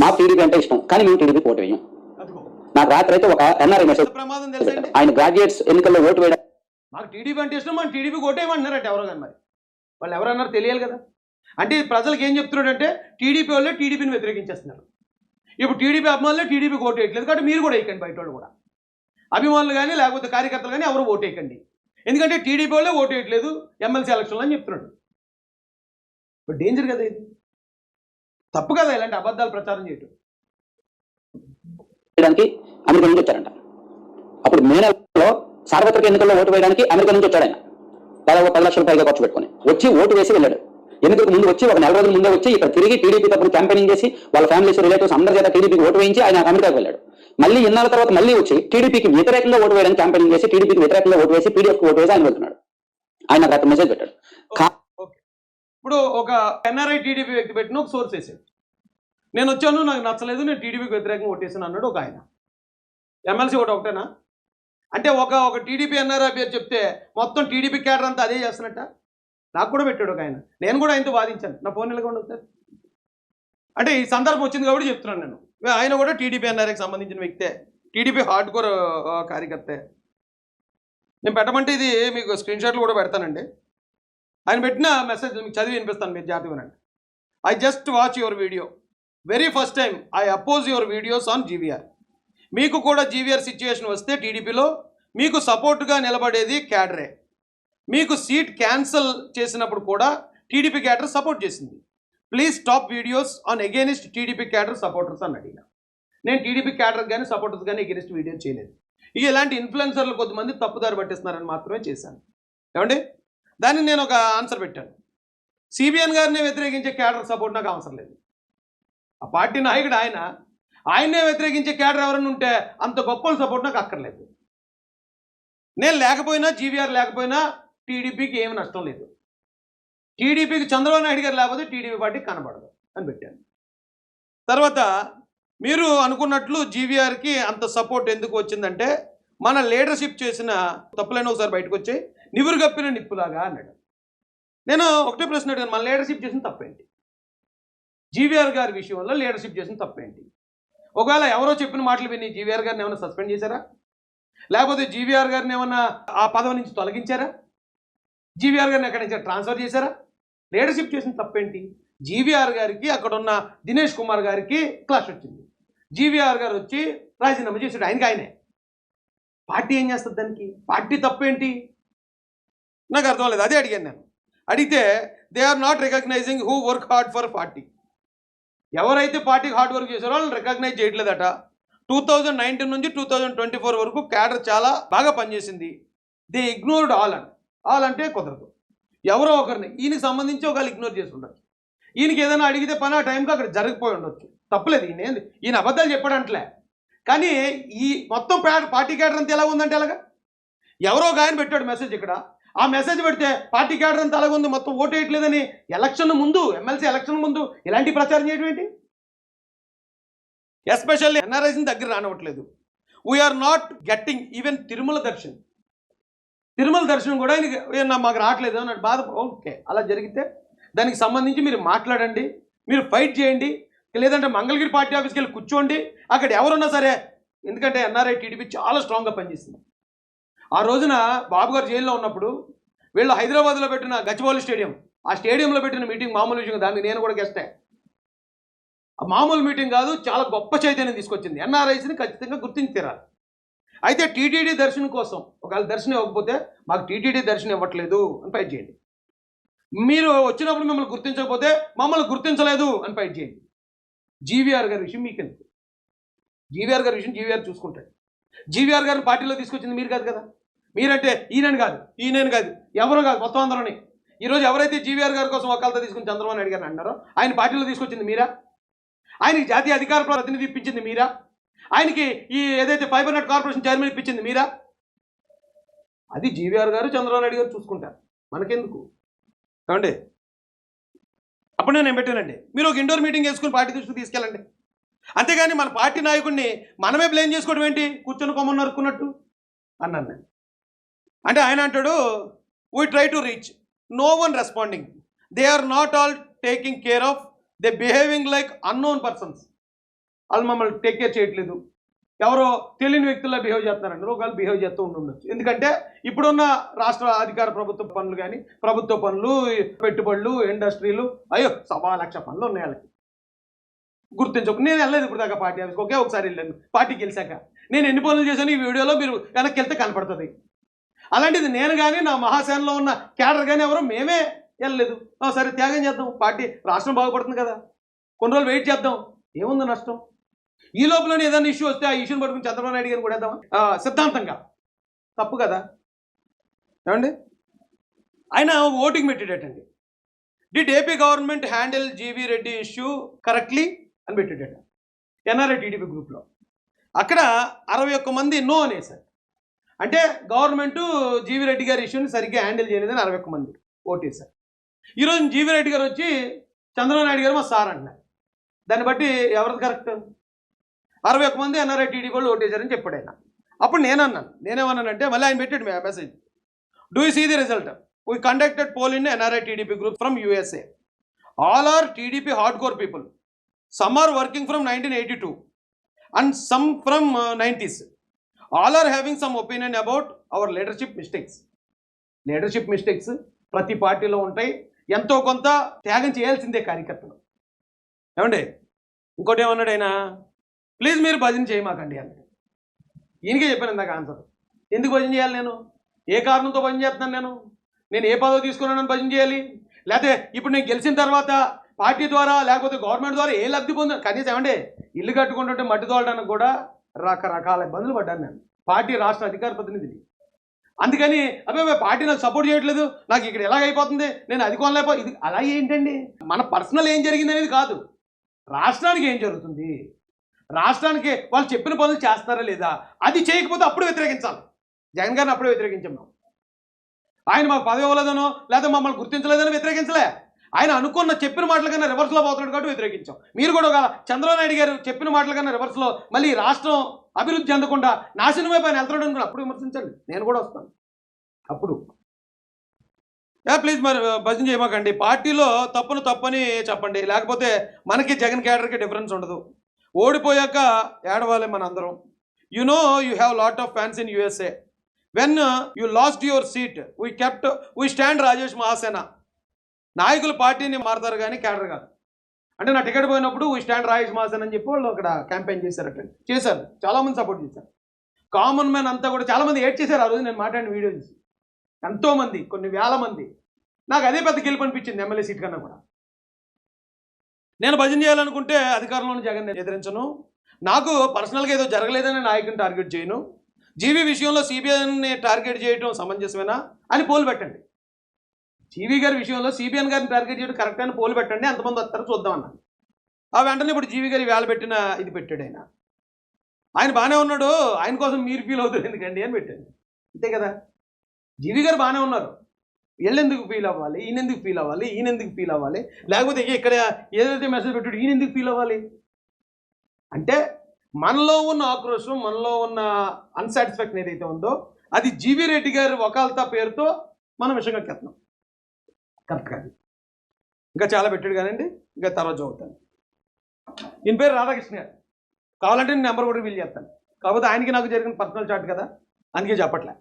మాకు టీడీపీ అంటే ఇష్టం. కానీ మేము టీడీపీ ఓటు వేయం. నాకు రాత్రి అయితే ఒక ఎన్ఆర్ఐ మెసేజ్ ఆయన గ్రాడ్యుయేట్స్ ఎన్నికల్లో ఓటు వేయడం. మాకు టీడీపీ అంటే ఇష్టం మన టీడీపీ కొట్టేయమంటున్నారంట ఎవరో కానీ మరి. వాళ్ళు ఎవరన్నారు తెలియాలి కదా. అంటే ప్రజలకు ఏం చెప్తున్నాడంటే టీడీపీ వాళ్ళే టీడీపీని వ్యతిరేకించేస్తున్నారు. ఇప్పుడు టీడీపీ అభిమానులే టీడీపీ ఓటు వేయట్లేదు కాబట్టి మీరు కూడా వేయకండి బయట వాళ్ళు కూడా. అభిమానులు కానీ లేకపోతే కార్యకర్తలు కానీ ఎవరు ఓటు వేయకండి. ఎందుకంటే టీడీపీ వాళ్ళే ఓటు వేయట్లేదు ఎమ్మెల్సీ ఎలక్షన్లో అని చెప్తున్నాడు. ఇప్పుడు డేంజర్ కదా ఇది. తప్పు కదా ఇలాంటి అబద్ధాలు ప్రచారం చేయటం. అమెరికా నుంచి వచ్చారంట. అప్పుడు మే నెలలో సార్వత్రిక ఎన్నికల్లో ఓటు వేయడానికి అమెరికా నుంచి వచ్చాడు ఆయన దాదాపు పది లక్షల పైగా ఖర్చు పెట్టుకొని వచ్చి ఓటు వేసి వెళ్ళాడు. ఎన్నికలకు ముందు వచ్చి ఒక నెల రోజుల ముందే వచ్చి ఇక్కడ తిరిగి టీడీపీ తప్పుడు క్యాంపెయినింగ్ చేసి వాళ్ళ ఫ్యామిలీస్ రిలేటివ్స్ అందరి చేత టీడీపీకి ఓటు వేయించి ఆయన అమెరికాకి వెళ్ళాడు. మళ్ళీ ఇన్నాళ్ళ తర్వాత మళ్ళీ వచ్చి టీడీపీకి వ్యతిరేకంగా ఓటు వేయడానికి క్యాంపెయినింగ్ చేసి టీడీపీకి వ్యతిరేకంగా ఓటు వేసి పీడీఎఫ్ ఓటు వేసి ఆయన వెళ్తున్నాడు. ఆయన అక్కడ మెసేజ్ పెట్టాడు. ఇప్పుడు ఒక ఎన్ఆర్ఐ టీడీపీ వ్యక్తి పెట్టిన ఒక సోర్స్ వేసాడు. నేను వచ్చాను నాకు నచ్చలేదు నేను టీడీపీకి వ్యతిరేకంగా ఓటేసాను అన్నాడు ఒక ఆయన. ఎమ్మెల్సీ ఒకటి ఒకటేనా? అంటే ఒక ఒక టీడీపీ ఎన్ఆర్ఐ పేరు చెప్తే మొత్తం టీడీపీ క్యాడర్ అంతా అదే చేస్తున్నట్ట? నాకు కూడా పెట్టాడు ఒక ఆయన. నేను కూడా ఆయనతో వాదించాను. నా ఫోన్ నిలకుండా సార్? అంటే ఈ సందర్భం వచ్చింది కాబట్టి చెప్తున్నాను నేను. ఆయన కూడా టీడీపీ ఎన్ఆర్ఐకి సంబంధించిన వ్యక్తే. టీడీపీ హార్డ్ కోర్ కార్యకర్తే. నేను పెట్టమంటే ఇది మీకు స్క్రీన్ షాట్లు కూడా పెడతానండి. ఆయన పెట్టిన మెసేజ్ మీకు చదివి వినిపిస్తాను మీరు జాగ్రత్త వినండి. I just watch your video very first time I oppose your videos on GVR మీకు కూడా జీవీఆర్ సిచ్యువేషన్ వస్తే టీడీపీలో మీకు సపోర్ట్గా నిలబడేది క్యాడరే మీకు సీట్ క్యాన్సిల్ చేసినప్పుడు కూడా టీడీపీ క్యాడర్ సపోర్ట్ చేసింది. Please stop videos on against TDP cadre supporters అని అడిగిన. నేను టీడీపీ క్యాడర్ కానీ సపోర్టర్స్ కానీ అగేనిస్ట్ వీడియో చేయలేదు. ఇక ఇలాంటి ఇన్ఫ్లుయెన్సర్లు కొద్దిమంది తప్పుదారి పట్టిస్తున్నారని మాత్రమే చేశాను. ఏమండి? దానికి నేను ఒక ఆన్సర్ పెట్టాను. సిబిఎన్ గారిని వ్యతిరేకించే క్యాడర్ సపోర్ట్ నాకు అవసరం లేదు. ఆ పార్టీ నాయకుడు ఆయన ఆయన్నే వ్యతిరేకించే క్యాడర్ ఎవరైనా ఉంటే అంత గొప్పల సపోర్ట్ నాకు అక్కర్లేదు. నేను లేకపోయినా జీవీఆర్ లేకపోయినా టీడీపీకి ఏమి నష్టం లేదు. టీడీపీకి చంద్రబాబు నాయుడు గారు లేకపోతే టీడీపీ పార్టీ కనబడదు అని పెట్టాను. తర్వాత మీరు అనుకున్నట్లు జీవీఆర్కి అంత సపోర్ట్ ఎందుకు వచ్చిందంటే మన లీడర్షిప్ చేసిన తప్పులైన ఒకసారి బయటకు వచ్చాయి. నివురుగప్పిన నిప్పులాగా అన్నాడు. నేను ఒకటే ప్రశ్న అడిగాను మన లీడర్షిప్ చేసిన తప్పేంటి? జీవీఆర్ గారి విషయంలో లీడర్షిప్ చేసిన తప్పేంటి? ఒకవేళ ఎవరో చెప్పిన మాటలు విని జీవీఆర్ గారిని ఏమైనా సస్పెండ్ చేశారా? లేకపోతే జీవీఆర్ గారిని ఏమన్నా ఆ పదవి నుంచి తొలగించారా? జీవీఆర్ గారిని ఎక్కడి నుంచి ట్రాన్స్ఫర్ చేశారా? లీడర్షిప్ చేసిన తప్పేంటి? జీవీఆర్ గారికి అక్కడ ఉన్న దినేష్ కుమార్ గారికి క్లాష్ వచ్చింది. జీవీఆర్ గారు వచ్చి రాజీనామా చేశాడు ఆయనకి ఆయనే. పార్టీ ఏం చేస్తుంది దానికి? పార్టీ తప్పేంటి? నాకు అర్థం లేదు. అదే అడిగాను నేను. అడిగితే they are not recognising who work hard for party ఎవరైతే పార్టీకి హార్డ్ వర్క్ చేశారో వాళ్ళని రికగ్నైజ్ చేయట్లేదట. టూ థౌజండ్ నైన్టీన్ నుంచి టూ థౌజండ్ ట్వంటీ ఫోర్ వరకు క్యాడర్ చాలా బాగా పనిచేసింది. They ignored all and all అంటే కుదరదు. ఎవరో ఒకరిని ఈయనకి సంబంధించి ఒకళ్ళు ఇగ్నోర్ చేసి ఉండొచ్చు. ఈయనకి ఏదైనా అడిగితే పని ఆ టైంకి అక్కడ జరిగిపోయి ఉండొచ్చు. తప్పలేదు ఈయన ఏంది? ఈయన అబద్ధాలు చెప్పాడంటలే. కానీ ఈ మొత్తం ప్యా- పార్టీ క్యాడర్ అంతా ఎలా ఉందంటే ఎలాగా? ఎవరో ఒక ఆయన పెట్టాడు మెసేజ్ ఇక్కడ. ఆ మెసేజ్ పెడితే పార్టీ క్యాడర్ అంతా అలాగుంది మొత్తం ఓటు వేయట్లేదని ఎలక్షన్ ముందు ఎమ్మెల్సీ ఎలక్షన్ ముందు ఇలాంటి ప్రచారం చేయడం ఏంటి? ఎస్పెషల్లీ ఎన్ఆర్ఐస్ని దగ్గర రానివ్వట్లేదు. We are not getting even Tirumala darshan. Tirumala దర్శనం కూడా ఆయన మాకు రావట్లేదు అన్నాడు. బాధ ఓకే అలా జరిగితే దానికి సంబంధించి మీరు మాట్లాడండి మీరు ఫైట్ చేయండి లేదంటే మంగళగిరి పార్టీ ఆఫీస్కి వెళ్ళి కూర్చోండి అక్కడ ఎవరున్నా సరే ఎందుకంటే ఎన్ఆర్ఐ టీడీపీ చాలా స్ట్రాంగ్గా పనిచేస్తుంది ఆ రోజున బాబు గారు జైల్లో ఉన్నప్పుడు వీళ్ళు హైదరాబాద్లో పెట్టిన గచ్చిబౌలి స్టేడియం ఆ స్టేడియంలో పెట్టిన మీటింగ్ మామూలు విషయం దానికి నేను కూడా గెస్టే ఆ మామూలు మీటింగ్ కాదు చాలా గొప్ప చైతన్యం తీసుకొచ్చింది. ఎన్ఆర్ఐస్ని ఖచ్చితంగా గుర్తించి తీరాలి. అయితే టీటీడీ దర్శనం కోసం ఒకవేళ దర్శనం ఇవ్వకపోతే మాకు టీటీడీ దర్శనం ఇవ్వట్లేదు అని ఫైట్ చేయండి. మీరు వచ్చినప్పుడు మిమ్మల్ని గుర్తించకపోతే మమ్మల్ని గుర్తించలేదు అని ఫైట్ చేయండి. జీవీఆర్ గారి విషయం మీకు ఎందుకు జీవీఆర్ గారి విషయం జీవీఆర్ చూసుకుంటాడు. జీవీఆర్ గారిని పార్టీలో తీసుకొచ్చింది మీరు కాదు కదా? మీరంటే ఈయనని కాదు ఈయనని కాదు ఎవరు కాదు మొత్తం అందరూని. ఈరోజు ఎవరైతే జీవీఆర్ గారి కోసం ఒకళ్ళతో తీసుకుని చంద్రబాబు అడిగారు గారిని అన్నారో ఆయన పార్టీలో తీసుకొచ్చింది మీరా? ఆయనకి జాతీయ అధికార ప్రతినిధి ఇప్పించింది మీరా? ఆయనకి ఈ ఏదైతే ఫైబర్ నెట్ కార్పొరేషన్ చైర్మన్ ఇప్పించింది మీరా? అది జీవీఆర్ గారు చంద్రబాబు నాయుడు గారు చూసుకుంటారు. మనకెందుకు? ఏమండి? అప్పుడే నేను పెట్టానండి. మీరు ఒక ఇండోర్ మీటింగ్ వేసుకుని పార్టీ దృష్టికి తీసుకెళ్ళండి. అంతేగాని మన పార్టీ నాయకుడిని మనమే బ్లేమ్ చేసుకోవడం ఏంటి? కూర్చొని కొమ్మని నరుక్కున్నట్టు? అన్నాను నేను. అంటే ఆయన అంటాడు we try to reach no one responding they are not all taking care of they behaving like unknown persons వాళ్ళు మమ్మల్ని టేక్ కేర్ చేయట్లేదు. ఎవరో తెలియని వ్యక్తుల్లో బిహేవ్ చేస్తున్నారండి. ఒకవేళ బిహేవ్ చేస్తూ ఉండొచ్చు. ఎందుకంటే ఇప్పుడున్న రాష్ట్ర అధికార ప్రభుత్వ పనులు కానీ ప్రభుత్వ పనులు పెట్టుబడులు ఇండస్ట్రీలు అయ్యో సవా లక్ష పనులు ఉన్నాయి వాళ్ళకి. గుర్తించకు. నేను వెళ్ళలేదు ఇప్పుడు దాకా పార్టీ ఆఫీస్కి. ఒకే ఒకసారి వెళ్ళాను. పార్టీకి గెలిచాక. నేను ఎన్ని పనులు చేశాను ఈ వీడియోలో మీరు వెనక్కి వెళ్తే కనపడుతుంది. అలాంటిది నేను కానీ నా మహాసేనలో ఉన్న క్యాడర్ కానీ ఎవరో మేమే వెళ్ళలేదు. సరే త్యాగం చేద్దాం. పార్టీ రాష్ట్రం బాగుపడుతుంది కదా. కొన్ని రోజులు వెయిట్ చేద్దాం. ఏముంది నష్టం? ఈ లోపల ఏదైనా ఇష్యూ వస్తే ఆ ఇష్యూని పట్టుకుని చంద్రబాబు నాయుడు గారిని కూడా వేద్దామా? సిద్ధాంతంగా. తప్పు కదా. ఏమండి? ఆయన voting పెట్టేటండి did AP government handle GV Reddy issue correctly అని పెట్టేటట ఎన్ఆర్ఐ టీడీపీ గ్రూప్లో అక్కడ అరవై ఒక్క మంది నో అనేసారు అంటే గవర్నమెంట్ జీవి రెడ్డి గారి ఇష్యూని సరిగ్గా హ్యాండిల్ చేయలేదని అరవై ఒక్క మంది ఓటేశారు. ఈరోజు జీవి రెడ్డి గారు వచ్చి చంద్రబాబు నాయుడు గారు మా సార్ అంటున్నారు. దాన్ని బట్టి ఎవరిది కరెక్ట్? అరవై ఒక్క మంది ఎన్ఆర్ఐ టీడీ వాళ్ళు ఓటేశారని చెప్పాడు ఆయన. అప్పుడు నేనన్నాను. నేనేమన్నానంటే మళ్ళీ ఆయన పెట్టాడు మీ message. Do see the result we conducted poll in NRI TDP group from USA all are TDP hard core people some are working from nineteen eighty two and some from nineties all are having some opinion about our leadership mistakes leadership mistakes ప్రతి పార్టీలో ఉంటాయి. ఎంతో కొంత త్యాగం చేయాల్సిందే కార్యకర్తలు. ఏమండి? ఇంకోటి ఏమన్నాడు ఆయన? ప్లీజ్ మీరు భజన చేయమాకండి అన్నాడు. ఈయనకే చెప్పాను ఇందాక ఆన్సర్ ఎందుకు భజన చేయాలి నేను? ఏ కారణంతో భజన చేస్తున్నాను నేను? నేను ఏ పదవి తీసుకున్నానని భజన చేయాలి? లేకపోతే ఇప్పుడు నేను గెలిచిన తర్వాత పార్టీ ద్వారా లేకపోతే గవర్నమెంట్ ద్వారా ఏ లబ్ధి పొందాను కనీసం ఏమండి? ఇల్లు కట్టుకుంటుంటే మట్టి తోలడానికి కూడా రకరకాల ఇబ్బందులు పడ్డాను నేను. పార్టీ రాష్ట్ర అధికార ప్రతినిధిని. అందుకని అబ్బాయి పార్టీ నాకు సపోర్ట్ చేయట్లేదు. నాకు ఇక్కడ ఎలాగైపోతుంది నేను అది కొనలేపో ఇది అలా ఏంటండి? మన పర్సనల్ ఏం జరిగింది అనేది కాదు. రాష్ట్రానికి ఏం జరుగుతుంది? రాష్ట్రానికి వాళ్ళు చెప్పిన పనులు చేస్తారా లేదా? అది చేయకపోతే అప్పుడు వ్యతిరేకించాలి. జగన్ గారిని అప్పుడే వ్యతిరేకించాం మేము ఆయన మాకు పదవి ఇవ్వలేదనో లేదా మమ్మల్ని గుర్తించలేదని వ్యతిరేకించలే. ఆయన అనుకున్న చెప్పిన మాటల కన్నా రివర్స్లో పోతున్నాడు కాబట్టి వ్యతిరేకించాం. మీరు కూడా ఒక చంద్రబాబు నాయుడు గారు చెప్పిన మాటల కన్నా రివర్స్లో మళ్ళీ రాష్ట్రం అభివృద్ధి చెందకుండా నాశనమే పైన వెళ్తాడు అనుకుని అప్పుడు విమర్శించండి. నేను కూడా వస్తాను. అప్పుడు. యా ప్లీజ్ మరి భజన చేయమాకండి. పార్టీలో తప్పును తప్పని చెప్పండి. లేకపోతే మనకి జగన్ క్యాడర్కి డిఫరెన్స్ ఉండదు. ఓడిపోయాక ఏడవాలి మన అందరం you know you have lot of fans in USA when you lost your seat we kept we stand Rajesh Mahasena నాయకులు పార్టీని మారుతారు కానీ క్యాడర్ కాదు. అంటే నా టికెట్ పోయినప్పుడు వీ స్టాండ్ రాజేష్ మాసన్ అని చెప్పి వాళ్ళు అక్కడ క్యాంపెయిన్ చేశారట. చేశారు. చాలామంది సపోర్ట్ చేశారు. కామన్ మ్యాన్ అంతా కూడా చాలామంది ఏడ్ చేశారు ఆ రోజు నేను మాట్లాడిన వీడియో చూసి. ఎంతోమంది కొన్ని వేల మంది. నాకు అదే పెద్ద గెలుపు అనిపించింది ఎమ్మెల్యే సీట్ కన్నా కూడా. నేను భజన చేయాలనుకుంటే అధికారంలోని జగన్ ఎదిరించను. నాకు పర్సనల్గా ఏదో జరగలేదని నాయకుని టార్గెట్ చేయను. జీవీ విషయంలో సిబిఐని టార్గెట్ చేయడం సమంజసమేనా అని పోలు పెట్టండి. జీవీ గారి విషయంలో సిబిఎన్ గారిని టార్గెట్ చేయడం కరెక్ట్ అని పోలు పెట్టండి ఎంతమంది వస్తారో చూద్దామన్నా. ఆ వెంటనే ఇప్పుడు జీవీ గారి వేళ పెట్టిన ఇది పెట్టాడు ఆయన. ఆయన బాగానే ఉన్నాడు ఆయన కోసం మీరు ఫీల్ అవుతారు ఎందుకండి అని పెట్టాడు. అంతే కదా? జీవి గారు బాగానే ఉన్నారు. వీళ్ళెందుకు ఫీల్ అవ్వాలి? ఈయన ఎందుకు ఫీల్ అవ్వాలి? ఈయన ఎందుకు ఫీల్ అవ్వాలి? లేకపోతే ఇక్కడ ఏదైతే మెసేజ్ పెట్టాడు ఈయన ఎందుకు ఫీల్ అవ్వాలి? అంటే మనలో ఉన్న ఆక్రోషం మనలో ఉన్న అన్సాటిస్ఫాక్షన్ ఏదైతే ఉందో అది జీవి రెడ్డి గారి వకాల్తా పేరుతో మనం విషయంగా కెత్తున్నాం కరెక్ట్ కాదు ఇంకా చాలా పెట్టాడు కానండి ఇంకా తర్వాత చదువుతాను. ఈయన పేరు రాధాకృష్ణ గారు. కావాలంటే నేను నెంబర్ కూడా వీలు చేస్తాను. కాకపోతే ఆయనకి నాకు జరిగిన పర్సనల్ చాట్ కదా. అందుకే చెప్పట్లే.